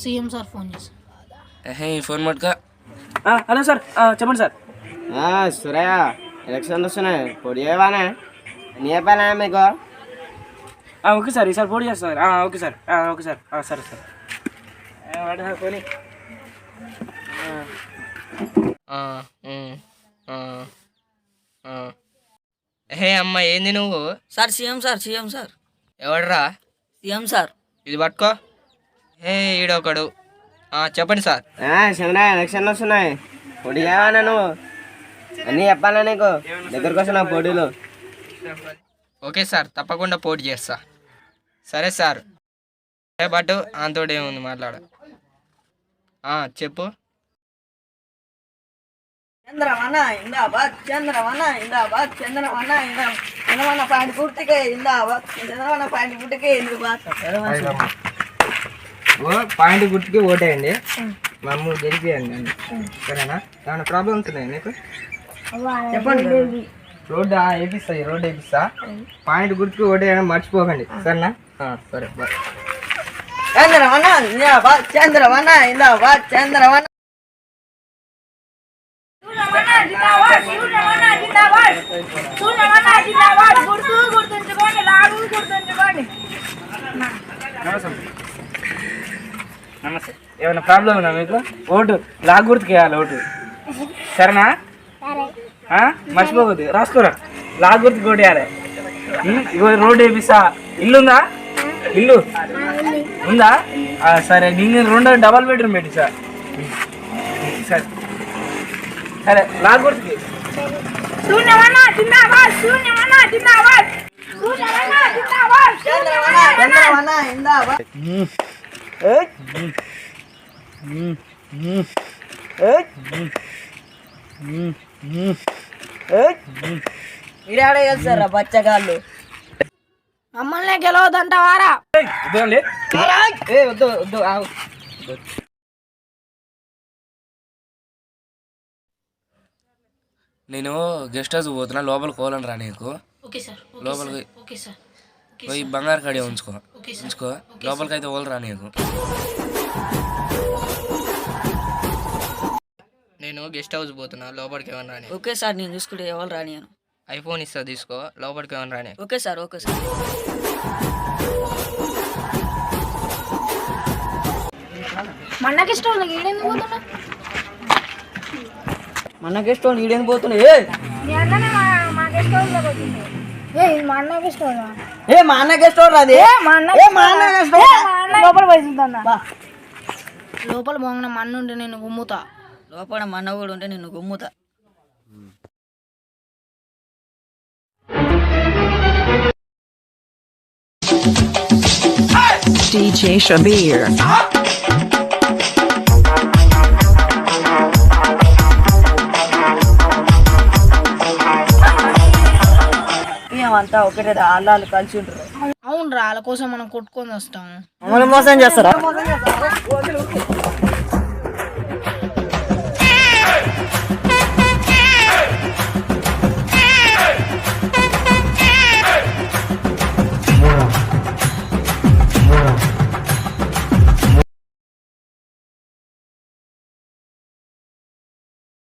CM sir phone చేశారు. Hey phone మటుక hello sir చెప్పండి సార్. సురయ్య ఎలక్షన్ వస్తున్నాయి. పొడి చేయవానే. నీ పని మీకు? ఓకే సార్ ఈసారి పోటీ చేస్తారు sir. Okay sir okay sir సరే సార్. వాడు సార్ పోనీ. హే అమ్మ ఏంది నువ్వు? Sir CM sir CM sir. ఎవడరా? CM sir. ఇది పట్టుకో. హే ఈడొకడు. ఆ, చెప్పండి సార్. చంద్రయ్య ఎలక్షన్ వస్తున్నాయి. పొడి చేయవానే నువ్వు? అన్నీ చెప్పాలా నీకు? దగ్గరకు వస్తున్నా పోటీలు. ఓకే సార్ తప్పకుండా పోటీ చేస్తా. సరే సార్. సరే బట్ ఆంతోడు ఏముంది మాట్లాడ. ఆ, చెప్పు. చంద్రవన ఇందాబాద్ చంద్రవన ఇందాబాద్ చంద్రవన ఇందా చంద్రవన పాయింట్ పూర్తిగా ఇందాబాద్ చంద్రవన పాయింట్ పూర్తిగా ఇందాబాద్. పాయింట్ గుర్తుకి ఓటేయండి. మమ్మల్ని గెలిపియండి. సరేనా? ఏమైనా ప్రాబ్లమ్స్ ఉన్నాయి నీకు? చెప్పండి. రోడ్డు ఆ, వేపిస్తా ఈ రోడ్డు వేపిస్తా పాయింట్ గుర్తుకి ఓటేయడం మర్చిపోకండి. సరేనా? ఆ, సరే బాయ్. చంద్రవన చంద్రవన ఇందాబాద్ చంద్రవన నమస్తే. ఏమైనా ప్రాబ్లం ఉందా మీకు? ఓటు లాగ్ గుర్తుకి వేయాలి ఓటు. సరేనా? ఆ? మర్చిపోవద్దు రాసుకోరా. లాగ్ వేయాలి ఉం? ఇగో రోడ్డు వేపిస్తా. ఇల్లు ఉందా? ఇల్లు. ఉందా? సరే. నేను రెండో డబల్ బెడ్రూమ్ పెట్టి సార్. సరే. సరే. లాగ్ గుర్తుకి ఇందాబాద్ వెళ్తారా బచ్చగాళ్ళు? మమ్మల్ని వద్దు వద్దు ఆగు. నేను గెస్ట్ హౌస్ పోతున్నా లోపలికి పోవాలని రా నీకు. ఓకే సార్ ఓకే లోపలికి పోయి బంగారు కడి ఉంచుకో. ఉంచుకో లోపలికి అయితే పోలు రా నీకు. నేను గెస్ట్ హౌస్ పోతున్నా లోపలికి ఏమన్నా రాని. ఓకే సార్ నేను చూసుకుంటే ఎవరు రానియను ఐఫోన్ ఇస్తా తీసుకో. లోపలికి ఏమన్నా రాని. ఓకే సార్ ఓకే సార్ మన్నకి ఇష్టం ఈడెందుకు పోతున్నా? మనకి ఇష్టం ఈడేం పోతున్నాయి మీ అన్ననే మా మా గెస్ట్ ఏ ఇది మా మా మా అన్న ఏ మా అన్నకి ఇష్టం లోపల పోయి చూద్దాం లోపల బాగున్న మన్ను ఉంటే నేను గుమ్ముతా. లోపల మన కూడా ఉంటే నిన్ను గుమ్ముతా. DJ Shabir. మేమంతా ఒకటే ఆళ్ళు కలిసి ఉంటారు అవును రా వాళ్ళ కోసం మనం కొట్టుకొని వస్తాము మమ్మల్ని మోసం చేస్తారా?